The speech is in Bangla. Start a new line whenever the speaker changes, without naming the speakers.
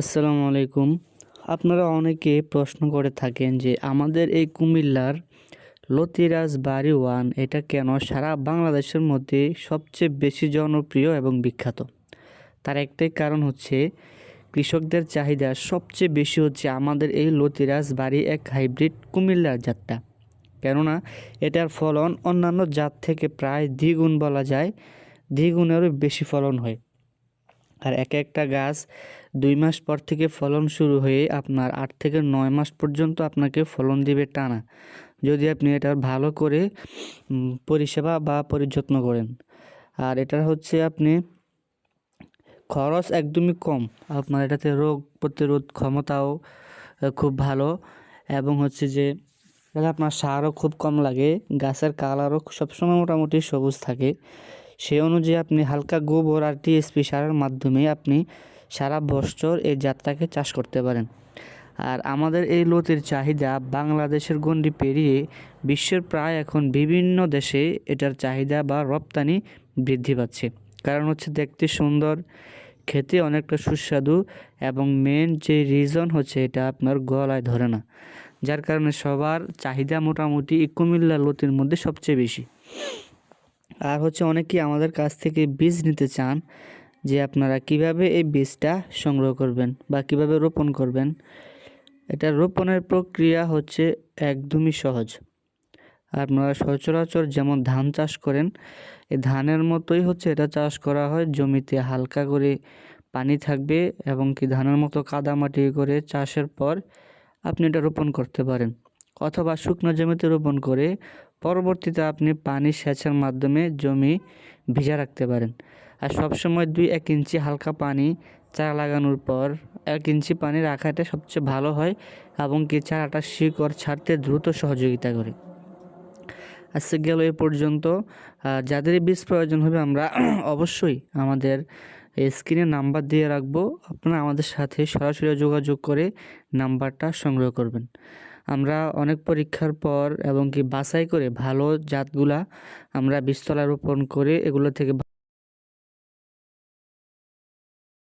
আসসালামু আলাইকুম। আপনারা অনেকে প্রশ্ন করে থাকেন যে আমাদের এই কুমিল্লার লতিরাজ বাড়ি ওয়ান এটা কেন সারা বাংলাদেশের মধ্যে সবচেয়ে বেশি জনপ্রিয় এবং বিখ্যাত? তার একটাই কারণ হচ্ছে কৃষকদের চাহিদা সবচেয়ে বেশি হচ্ছে আমাদের এই লতিরাজ বাড়ি এক হাইব্রিড কুমিল্লার জাতটা। কেননা এটার ফলন অন্যান্য জাত থেকে প্রায় দ্বিগুণ বলা যায়, দ্বিগুণেরও বেশি ফলন হয়। আর এক একটা গাছ দুই মাস পর থেকে ফলন শুরু হয়ে আপনার আট থেকে নয় মাস পর্যন্ত আপনাকে ফলন দিবে টানা। যদি আপনি এটার ভালো করে পরিষেবা বা পরিযত্ন করেন। আর এটা হচ্ছে আপনি খরচ একদমই কম। আপনার এটাতে রোগ প্রতিরোধ ক্ষমতাও খুব ভালো। এবং হচ্ছে যে আপনার সারও খুব কম লাগে। গাছের কালারও সবসময় মোটামুটি সবুজ থাকে। সেই অনুযায়ী আপনি হালকা গোবর আর টিএসপি সারের মাধ্যমে আপনি সারা বছর এই জাতটাকে চাষ করতে পারেন। আর আমাদের এই লতির চাহিদা বাংলাদেশের গণ্ডি পেরিয়ে বিশ্বের প্রায় এখন বিভিন্ন দেশে এটার চাহিদা বা রপ্তানি বৃদ্ধি পাচ্ছে। কারণ হচ্ছে দেখতে সুন্দর, খেতে অনেকটা সুস্বাদু এবং মেন যে রিজন হচ্ছে এটা আপনার গলায় ধরে না। যার কারণে সবার চাহিদা মোটামুটি কুমিল্লা লতির মধ্যে সবচেয়ে বেশি। আর হচ্ছে অনেকেই আমাদের কাছ থেকে বীজ নিতে চান যে আপনারা কীভাবে এই বীজটা সংগ্রহ করবেন বা কীভাবে রোপণ করবেন। এটা রোপণের প্রক্রিয়া হচ্ছে একদমই সহজ। আপনারা সচরাচর যেমন ধান চাষ করেন এই ধানের মতোই হচ্ছে এটা চাষ করা হয়। জমিতে হালকা করে পানি থাকবে এবং কি ধানের মতো কাদামাটি করে চাষের পর আপনি এটা রোপণ করতে পারেন। অথবা শুকনো জমিতে রোপণ করে পরবর্তীতে আপনি পানি সেচের মাধ্যমে জমি ভিজা রাখতে পারেন। আর সবসময় দুই এক ইঞ্চি হালকা পানি চারা লাগানোর পর এক ইঞ্চি পানি রাখাটা সবচেয়ে ভালো হয় এবং কি চারাটা শিকড় ছাড়তে দ্রুত সহযোগিতা করে। আজকে গেল এ পর্যন্ত। যাদের বীজ প্রয়োজন হবে আমরা অবশ্যই আমাদের স্ক্রিনে নাম্বার দিয়ে রাখব। আপনারা আমাদের সাথে সরাসরি যোগাযোগ করে নাম্বারটা সংগ্রহ করবেন। আমরা অনেক পরীক্ষার পর এবং কি বাছাই করে ভালো জাতগুলা আমরা বীজতলা রোপণ করে এগুলো থেকে